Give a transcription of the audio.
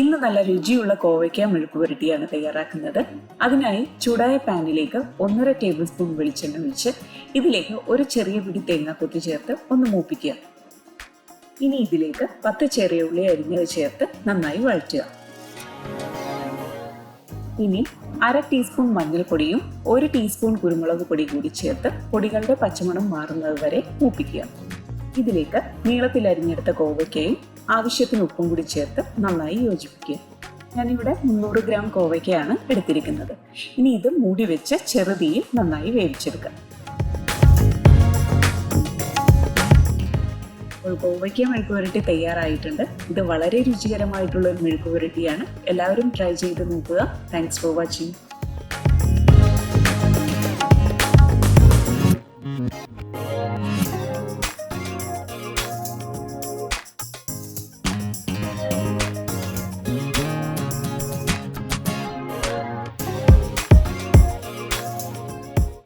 ഇന്ന് നല്ല രുചിയുള്ള കോവയ്ക്ക മെഴുക്ക് പുരട്ടിയാണ് തയ്യാറാക്കുന്നത്. അതിനായി ചൂടായ പാനിലേക്ക് ഒന്നര ടേബിൾ സ്പൂൺ വെളിച്ചെണ്ണ ഒഴിച്ച് ഇതിലേക്ക് ഒരു ചെറിയ പിടി തേങ്ങ കൊത്തി ചേർത്ത് ഒന്ന് മൂപ്പിക്കുക. ഇനി ഇതിലേക്ക് പത്ത് ചെറിയ ഉള്ളി അരിഞ്ഞത് ചേർത്ത് നന്നായി വഴറ്റുക. ഇനി അര ടീസ്പൂൺ മഞ്ഞൾപ്പൊടിയും ഒരു ടീസ്പൂൺ കുരുമുളക് പൊടി കൂടി ചേർത്ത് പൊടികളുടെ പച്ചമണം മാറുന്നത് വരെ മൂപ്പിക്കുക. ഇതിലേക്ക് നീളത്തിൽ അരിഞ്ഞെടുത്ത കോവയ്ക്കയും ആവശ്യത്തിന് ഉപ്പും കൂടി ചേർത്ത് നന്നായി യോജിപ്പിക്കുക. ഞാനിവിടെ മുന്നൂറ് ഗ്രാം കോവയ്ക്കയാണ് എടുത്തിരിക്കുന്നത്. ഇനി ഇത് മൂടി വെച്ച് ചെറുതീയിൽ നന്നായി വേവിച്ചെടുക്കാം അപ്പോൾ കോവയ്ക്ക മെഴുക്ക് പുരട്ടി തയ്യാറായിട്ടുണ്ട്. ഇത് വളരെ രുചികരമായിട്ടുള്ള ഒരു മെഴുക്ക് പുരട്ടിയാണ് എല്ലാവരും ട്രൈ ചെയ്ത് നോക്കുക. Thanks for watching